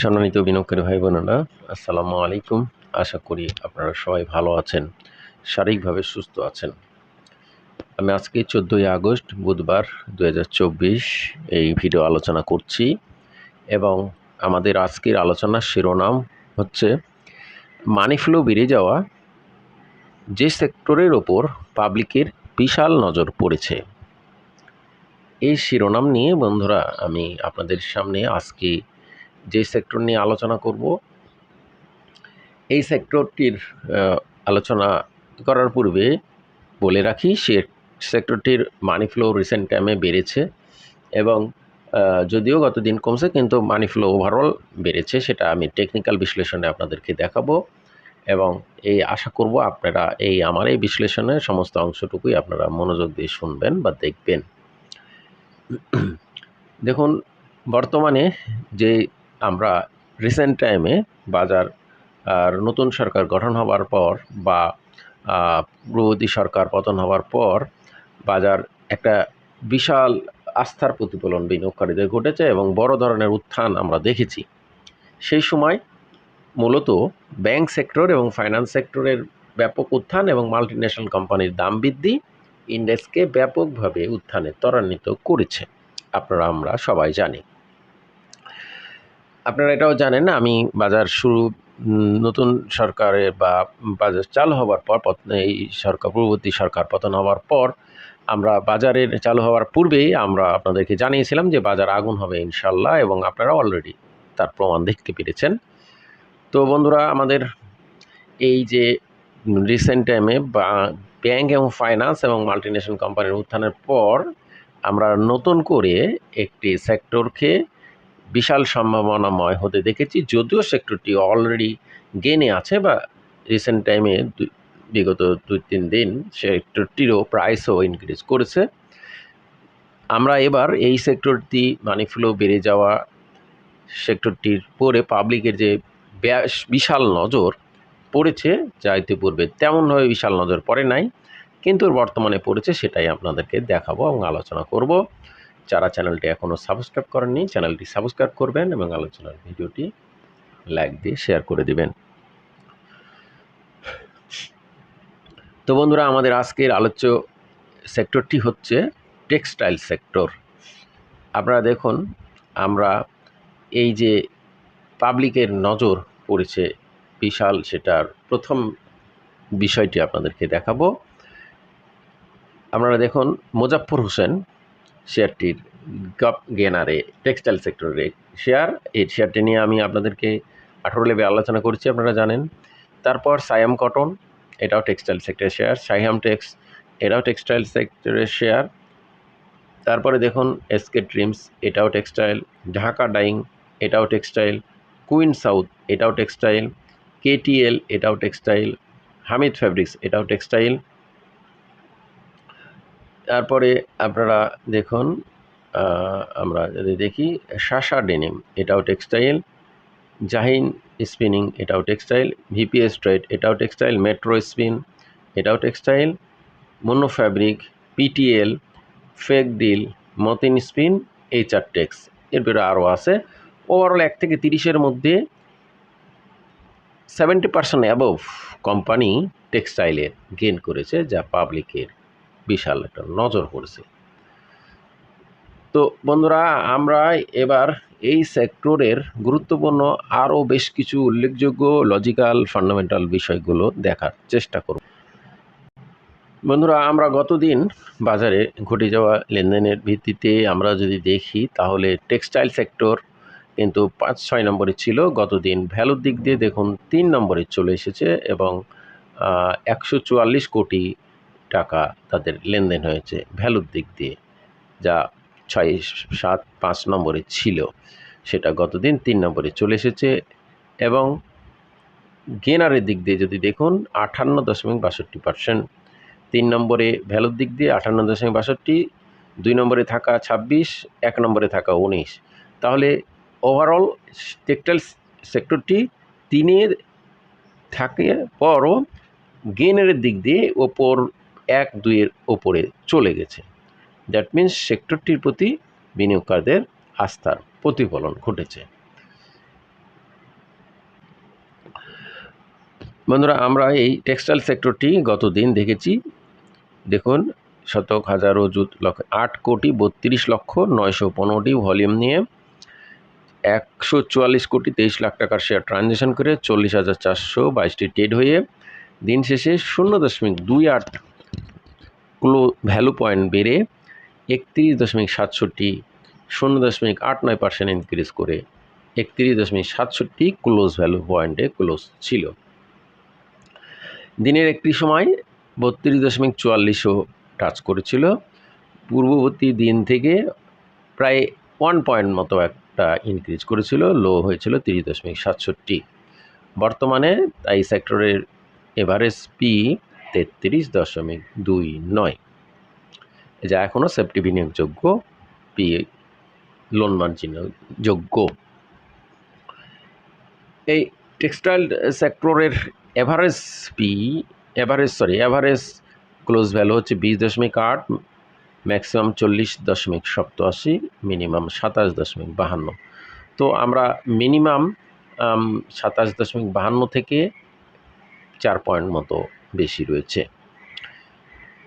সম্মানিত বিনিয়োগকারী ভাই বোনেরা, আসসালামু আলাইকুম। আশা করি আপনারা সবাই ভালো আছেন, শারীরিকভাবে সুস্থ আছেন। আমি আজকে চোদ্দোই আগস্ট, বুধবার দু হাজার চব্বিশ এই ভিডিও আলোচনা করছি এবং আমাদের আজকের আলোচনার শিরোনাম হচ্ছে মানি ফ্লো বেড়ে যাওয়া যে সেক্টরের ওপর পাবলিকের বিশাল নজর পড়েছে। এই শিরোনাম নিয়ে বন্ধুরা, আমি আপনাদের সামনে আজকে যে সেক্টর নিয়ে আলোচনা করব, এই সেক্টরটির আলোচনা করার পূর্বে বলে রাখি, সে সেক্টরটির মানি ফ্লো রিসেন্ট টাইমে বেড়েছে এবং যদিও গতদিন কমছে, কিন্তু মানি ফ্লো ওভারঅল বেড়েছে, সেটা আমি টেকনিক্যাল বিশ্লেষণে আপনাদেরকে দেখাবো এবং এই আশা করব আপনারা এই, আমার এই বিশ্লেষণের সমস্ত অংশটুকুই আপনারা মনোযোগ দিয়ে শুনবেন বা দেখবেন। দেখুন, বর্তমানে যে আমরা রিসেন্ট টাইমে বাজার, আর নতুন সরকার গঠন হওয়ার পর বা পূর্ববর্তী সরকার পতন হওয়ার পর বাজার একটা বিশাল আস্থার প্রতিফলন বিনিয়োগকারীদের ঘটেছে এবং বড় ধরনের উত্থান আমরা দেখেছি। সেই সময় মূলত ব্যাংক সেক্টর এবং ফাইন্যান্স সেক্টরের ব্যাপক উত্থান এবং মাল্টিন্যাশনাল কোম্পানির দাম বৃদ্ধি ইন্ডেক্সকে ব্যাপকভাবে উত্থানে ত্বরান্বিত করেছে। আপনারা, আমরা সবাই জানি। আপনারা এটাও জানেন আমি বাজার শুরু নতুন সরকারের বা বাজার চালু হওয়ার পর এই সরকার, পূর্ববর্তী সরকার পতন হওয়ার পর আমরা বাজারের চালু হওয়ার পূর্বেই আমরা আপনাদেরকে জানিয়েছিলাম যে বাজার আগুন হবে ইনশাল্লাহ এবং আপনারা অলরেডি তার প্রমাণ দেখতে পেরেছেন। তো বন্ধুরা, আমাদের এই যে রিসেন্ট টাইমে ব্যাংক এবং ফাইন্যান্স এবং মাল্টিনেশনাল কোম্পানির উত্থানের পর আমরা নতুন করে একটি সেক্টরকে বিশাল সম্ভাবনাময় হতে দেখেছি, যদিও সেক্টরটি অলরেডি গেনে আছে বা রিসেন্ট টাইমে বিগত দুই, তিন দিন সেক্টরটিরও প্রাইসও ইনক্রিজ করেছে। আমরা এবার এই সেক্টরটি মানি ফ্লো বেড়ে যাওয়া সেক্টরটির পরে পাবলিকের যে বিশাল নজর পড়েছে, যা ইতিপূর্বে তেমনভাবে বিশাল নজর পড়ে নাই, কিন্তু বর্তমানে পড়েছে সেটাই আপনাদেরকে দেখাবো এবং আলোচনা করব। যারা চ্যানেলটি এখনও সাবস্ক্রাইব করেননি, চ্যানেলটি সাবস্ক্রাইব করবেন এবং আলোচনার ভিডিওটি লাইক দিয়ে শেয়ার করে দিবেন। তো বন্ধুরা, আমাদের আজকের আলোচ্য সেক্টরটি হচ্ছে টেক্সটাইল সেক্টর। আপনারা দেখুন, আমরা এই যে পাবলিকের নজর পড়েছে বিশাল, সেটার প্রথম বিষয়টি আপনাদেরকে দেখাবো। আপনারা দেখুন মোজাফর হোসেন শেয়ারটির গপ গেনারে, টেক্সটাইল সেক্টরের শেয়ার। এই শেয়ারটি নিয়ে আমি আপনাদেরকে আঠারো লেবে আলোচনা করছি, আপনারা জানেন। তারপর সায়াম কটন, এটাও টেক্সটাইল সেক্টরের শেয়ার। সাইহাম টেক্স, এটাও টেক্সটাইল সেক্টরের শেয়ার। তারপরে দেখুন, এসকে ড্রিমস এটাও টেক্সটাইল। ঢাকা ডাইং, এটাও টেক্সটাইল। কুইন সাউথ, এটাও টেক্সটাইল। কেটিএল, এটাও টেক্সটাইল। হামিদ ফ্যাব্রিক্স, এটাও টেক্সটাইল। তারপরে আপনারা দেখুন আমরা যদি দেখি, শাসা ডেনিম, এটাও টেক্সটাইল, জাহিন স্পিনিং, এটাও টেক্সটাইল, ভিপিএস ট্রেড, এটাও টেক্সটাইল, মেট্রো স্পিন, এটাও textile, mono fabric, PTL, fake deal, Matin spin, HR tex, এর আরও আছে। ওভারঅল এক থেকে তিরিশের মধ্যে সেভেন্টি পার্সেন্ট অ্যাবভ কোম্পানি টেক্সটাইলের গেন করেছে যা পাবলিকের বিশাল একটা নজর পড়েছে। তো বন্ধুরা, আমরা এবার এই সেক্টরের গুরুত্বপূর্ণ আরও বেশ কিছু উল্লেখযোগ্য লজিক্যাল, ফান্ডামেন্টাল বিষয়গুলো দেখার চেষ্টা করব। বন্ধুরা, আমরা গতদিন বাজারে ঘটে যাওয়া লেনদেনের ভিত্তিতে আমরা যদি দেখি, তাহলে টেক্সটাইল সেক্টর কিন্তু পাঁচ, ছয় নম্বরে ছিল। গতদিন ভ্যালুর দিক দিয়ে দেখুন, তিন নম্বরে চলে এসেছে এবং একশো চুয়াল্লিশ কোটি টাকা তাদের লেনদেন হয়েছে ভ্যালুর দিক দিয়ে, যা ছয়, সাত, পাঁচ নম্বরে ছিল। সেটা গতদিন তিন নম্বরে চলে এসেছে এবং গেনারের দিক দিয়ে যদি দেখুন আটান্ন দশমিক বাষট্টি পার্সেন্ট। তিন নম্বরে ভ্যালুর দিক দিয়ে আটান্ন দশমিক বাষট্টি, দুই নম্বরে থাকা ছাব্বিশ, এক নম্বরে থাকা উনিশ। তাহলে ওভারঅল টেক্সটাইল সেক্টরটি তিনের থাকে পরও গেনের দিক দিয়ে ওপর এক দুইয়ের ওপরে চলে গেছে। দ্যাট মিন্স সেক্টরটির প্রতি বিনিয়োগকারদের আস্থার প্রতিফলন ঘটেছে। বন্ধুরা, আমরা এই টেক্সটাইল সেক্টরটি গত দিন দেখেছি। দেখুন, শতক হাজার অজুত লক্ষ, আট কোটি বত্রিশ লক্ষ নয়শো পনেরোটি ভলিউম নিয়ে একশো চুয়াল্লিশ কোটি তেইশ লাখ টাকার শেয়ার ট্রানজ্যাকশন করে চল্লিশ হাজার চারশো বাইশটি ট্রেড হয়ে দিন শেষে শূন্য দশমিক দুই আট ক্লো ভ্যালু পয়েন্ট বেড়ে একত্রিশ দশমিক সাতষট্টি, শূন্য দশমিক আট নয় পার্সেন্ট ইনক্রিজ করে একত্রিশ দশমিক সাতষট্টি ক্লোজ ভ্যালু পয়েন্টে ক্লোজ ছিল। দিনের একটি সময় বত্রিশ দশমিক চুয়াল্লিশও টাচ করেছিল। পূর্ববর্তী দিন থেকে প্রায় ওয়ান পয়েন্ট মতো একটা ইনক্রিজ করেছিল লো হয়েছিল তিরিশ দশমিক সাতষট্টি। বর্তমানে তাই সেক্টরের এভারেজ পি তেত্রিশ দশমিক দুই নয়। যা এখনও সেফটি বিনিয়োগযোগ্য পি লোন মার্জিন যোগ্য এই টেক্সটাইল সেক্টরের average P average sorry average close value হচ্ছে বিশ দশমিক আট ম্যাক্সিমাম চল্লিশ দশমিক সপ্তআশি মিনিমাম সাতাশ দশমিক বাহান্ন। তো আমরা মিনিমাম সাতাশ দশমিক বাহান্ন থেকে চার পয়েন্ট মতো বেশি রয়েছে।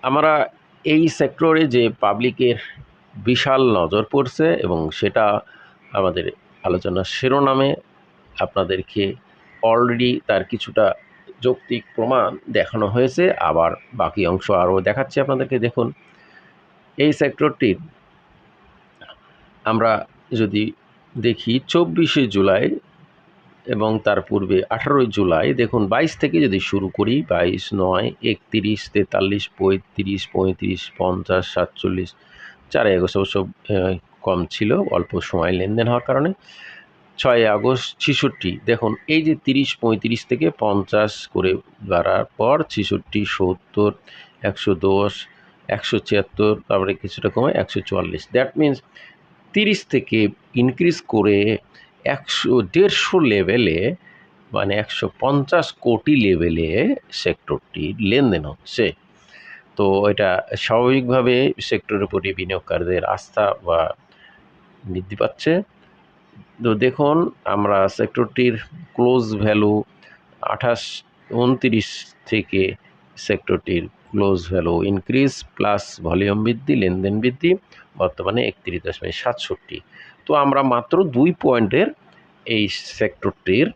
আমরা এই সেক্টরে যে পাবলিকের বিশাল নজর পড়ছে এবং সেটা আমাদের আলোচনার শিরোনামে আপনাদেরকে অলরেডি তার কিছুটা যৌক্তিক প্রমাণ দেখানো হয়েছে। আবার বাকি অংশ আরও দেখাচ্ছি আপনাদেরকে। দেখুন, এই সেক্টরটির আমরা যদি দেখি, চব্বিশে জুলাই এবং তার পূর্বে আঠারোই জুলাই, দেখুন বাইশ থেকে যদি শুরু করি, বাইশ, নয়, একতিরিশ, তেতাল্লিশ, পঁয়ত্রিশ পঁয়ত্রিশ, পঞ্চাশ, সাতচল্লিশ, চার আগস্ট অবশ্য কম ছিল, অল্প সময় লেনদেন হওয়ার কারণে। ছয় আগস্ট, ছিষট্টি, দেখুন এই যে তিরিশ, পঁয়ত্রিশ থেকে পঞ্চাশ করে বাড়ার পর ছিষট্টি, সত্তর, একশো দশ, একশো ছিয়াত্তর, তারপরে কিছুটা কমে একশো চুয়াল্লিশ। দ্যাট মিন্স তিরিশ থেকে ইনক্রিজ করে একশো, দেড়শো লেভেলে মানে একশো পঞ্চাশ কোটি লেভেলে সেক্টরটি লেনদেন হচ্ছে। তো এটা স্বাভাবিকভাবে সেক্টরের প্রতি বিনিয়োগকারীদের আস্থা বা বৃদ্ধি পাচ্ছে। তো দেখুন, আমরা সেক্টরটির ক্লোজ ভ্যালু আঠাশ, উনত্রিশ থেকে সেক্টরটির close value increase plus volume বৃদ্ধি, লেনদেন বৃদ্ধি, বর্তমানে একত্রিশ দশমিক সাতষট্টি। তো আমরা মাত্র দুই পয়েন্টের এই সেক্টরটির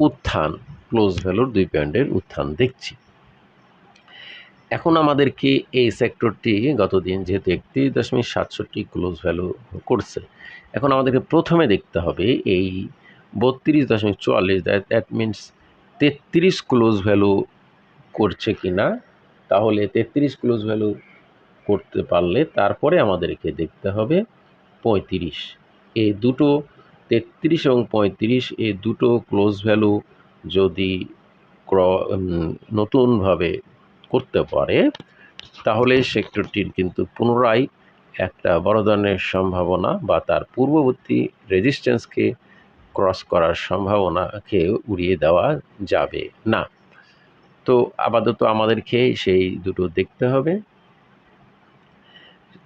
উত্থান ক্লোজ ভ্যালুর দুই পয়েন্টের উত্থান দেখছি। এখন আমাদেরকে এই সেক্টরটি গতদিন যেহেতু একত্রিশ দশমিক সাতষট্টি ক্লোজ ভ্যালু করছে, এখন আমাদেরকে প্রথমে দেখতে হবে এই বত্রিশ দশমিক চুয়াল্লিশ দ্যাট দ্যাট মিনস তেত্রিশ ক্লোজ ভ্যালু করছে কি না তাহলে তেত্রিশ ক্লোজ ভ্যালু করতে পারলে তারপরে আমাদেরকে দেখতে হবে পঁয়ত্রিশ। এই দুটো তেত্রিশ এবং পঁয়ত্রিশ এই দুটো ক্লোজ ভ্যালু যদি ক্র নতুনভাবে করতে পারে, তাহলে সেক্টরটির কিন্তু পুনরায় একটা বড় ধরনের সম্ভাবনা বা তার পূর্ববর্তী রেজিস্ট্যান্সকে ক্রস করার সম্ভাবনাকে উড়িয়ে দেওয়া যাবে না। তো আপাতত আমাদেরকে সেই দুটো দেখতে হবে।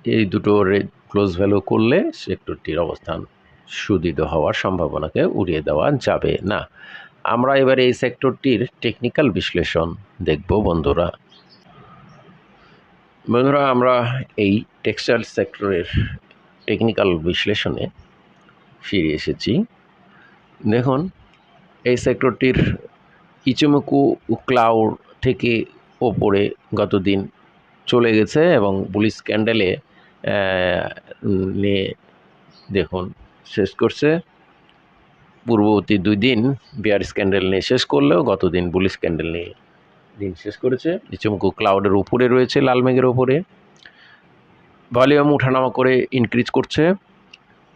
এই দুটো ক্লোজ ভ্যালু করলে সেক্টরটির অবস্থান সুদৃঢ় হওয়ার সম্ভাবনাকে উড়িয়ে দেওয়া যাবে না। আমরা এবার এই সেক্টরটির টেকনিক্যাল বিশ্লেষণ দেখব, বন্ধুরা। বন্ধুরা, আমরা এই টেক্সটাইল সেক্টরের টেকনিক্যাল বিশ্লেষণে ফিরে এসেছি। দেখুন, এই সেক্টরটির ইচুমুকু ক্লাউড থেকে ওপরে গতদিন চলে গেছে এবং পুলিশ ক্যান্ডেলে নিয়ে দেখুন, শেষ করছে। পূর্ববর্তী দুই দিন বিয়ার স্ক্যান্ডেল নিয়ে শেষ করলেও গতদিন বুলিশ ক্যান্ডেল নিয়ে দিন শেষ করেছে। ইচুমুকু ক্লাউডের উপরে রয়েছে, লাল মেঘের ওপরে ভলিউম উঠানামা করে ইনক্রিজ করছে।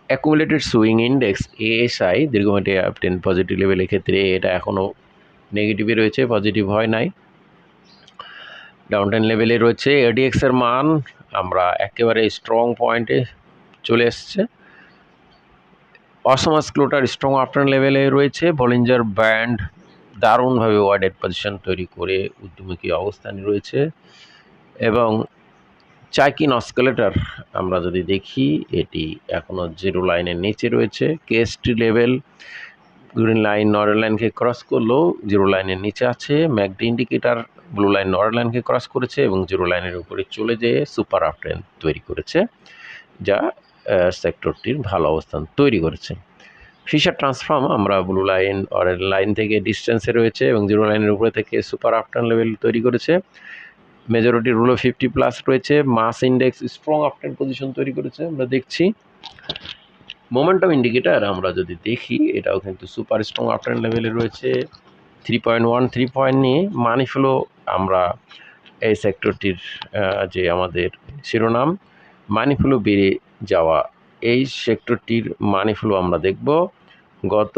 অ্যাকুমুলেটেড সুইং ইন্ডেক্স এএসআই দীর্ঘমেটে টেন পজিটিভ লেভেলের ক্ষেত্রে এটা এখনও নেগেটিভে রয়েছে পজিটিভ হয় নাই। ডাউন টেন লেভেলে রয়েছে। এডিএক্সের মান আমরা একেবারে স্ট্রং পয়েন্টে চলে এসছে। অসমাস ক্লোটার স্ট্রং আফটার লেভেলে রয়েছে। বলিঞ্জার ব্যান্ড দারুণভাবে ওয়ার্ডেড পজিশন তৈরি করে উদ্যমুখী অবস্থানে রয়েছে। এবং চাইকিন অস্কেলেটার আমরা যদি দেখি, এটি এখনও জিরো লাইনের নিচে রয়েছে। কেএসটি লেভেল গ্রিন লাইন নরেল লাইনকে ক্রস করলেও জিরো লাইনের নিচে আছে। ম্যাকডি ইন্ডিকেটার ব্লু লাইন নরেল লাইনকে ক্রস করেছে এবং জিরো লাইনের উপরে চলে যেয়ে সুপার আপ ট্রেন তৈরি করেছে, যা সেক্টরটির ভালো অবস্থান তৈরি করেছে। ফিশার ট্রান্সফর্ম আমরা ব্লু লাইন অরেল লাইন থেকে ডিস্টেন্সে রয়েছে এবং জিরো লাইনের উপরে থেকে সুপার আপটার্ন লেভেল তৈরি করেছে। মেজরিটি রুলো ফিফটি প্লাস রয়েছে mass index strong upturn position তৈরি করেছে, আমরা দেখছি। মোমেন্টাম ইন্ডিকেটার আমরা যদি দেখি, এটাও কিন্তু সুপার স্ট্রং আপটার্ন লেভেলে রয়েছে। Three point one three point নিয়ে মানি ফ্লো আমরা এই সেক্টরটির যে আমাদের শিরোনাম, মানি ফ্লো বেড়ে যাওয়া। এই সেক্টরটির মানি ফ্লো আমরা দেখব গত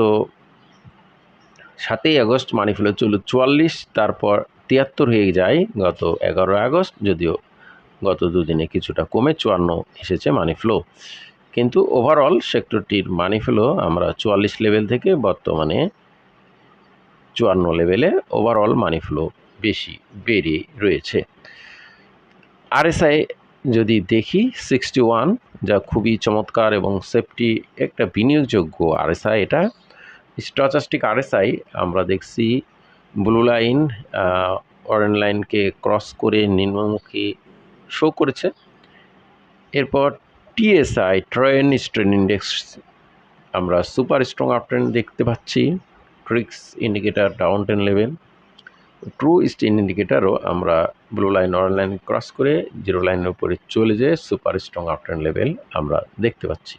সাতই আগস্ট মানি ফ্লো ছিল চুয়াল্লিশ, তারপর তিয়াত্তর হয়ে যায় গত এগারো আগস্ট, যদিও গত দুদিনে কিছুটা কমে চুয়ান্ন এসেছে মানি ফ্লো কিন্তু ওভারঅল সেক্টরটির মানি ফ্লো আমরা চুয়াল্লিশ লেভেল থেকে বর্তমানে চুয়ান্ন লেভেলে ওভারঅল মানি ফ্লো বেশি বেড়ে রয়েছে। আরএসআই যদি দেখি সিক্সটি ওয়ান যা খুবই চমৎকার এবং সেফটি একটা বিনিয়োগযোগ্য আরএসআই এটা। স্টচাস্টিক আরএসআই আমরা দেখছি ব্লু লাইন অরেঞ্জ লাইনকে ক্রস করে নিম্নমুখী শো করেছে। এরপর টিএসআই ট্রেন স্ট্রেন ইন্ডেক্স আমরা সুপার স্ট্রং আপ ট্রেন দেখতে পাচ্ছি। TRIX indicator down ten level true strength ইন্ডিকেটারও আমরা blue line orange line cross করে জিরো লাইনের উপরে চলে যেয়ে super strong up trend level আমরা দেখতে পাচ্ছি।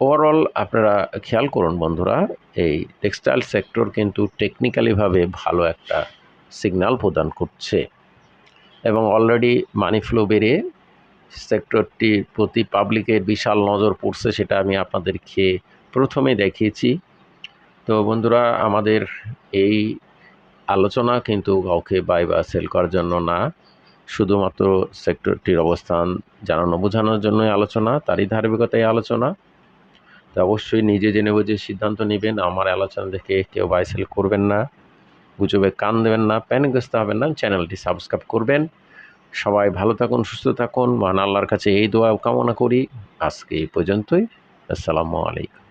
ওভারঅল আপনারা খেয়াল করুন বন্ধুরা, এই টেক্সটাইল সেক্টর কিন্তু টেকনিক্যালিভাবে ভালো একটা সিগন্যাল প্রদান করছে। এবং অলরেডি মানি ফ্লো বেড়ে সেক্টরটির প্রতি পাবলিকের বিশাল নজর পড়ছে, সেটা আমি আপনাদেরকে প্রথমে দেখিয়েছি। তো বন্ধুরা, আমাদের এই আলোচনা কিন্তু কাউকে বাই বা সেল করার জন্য না। শুধুমাত্র সেক্টরটির অবস্থান জানানো, বোঝানোর জন্যই আলোচনা, তারই ধারাবাহিকতায় আলোচনা। তো অবশ্যই নিজে জেনে বুঝে সিদ্ধান্ত নেবেন, আমার আলোচনা দেখে কেউ বাই সেল করবেন না। গুজবে কান দেবেন না প্যানিকগ্রস্ত হবেন না, চ্যানেলটি সাবস্ক্রাইব করবেন। সবাই ভালো থাকুন, সুস্থ থাকুন। মহান আল্লাহর কাছে এই দোয়া কামনা করি। আজকে এই পর্যন্তই। আসসালামু আলাইকুম।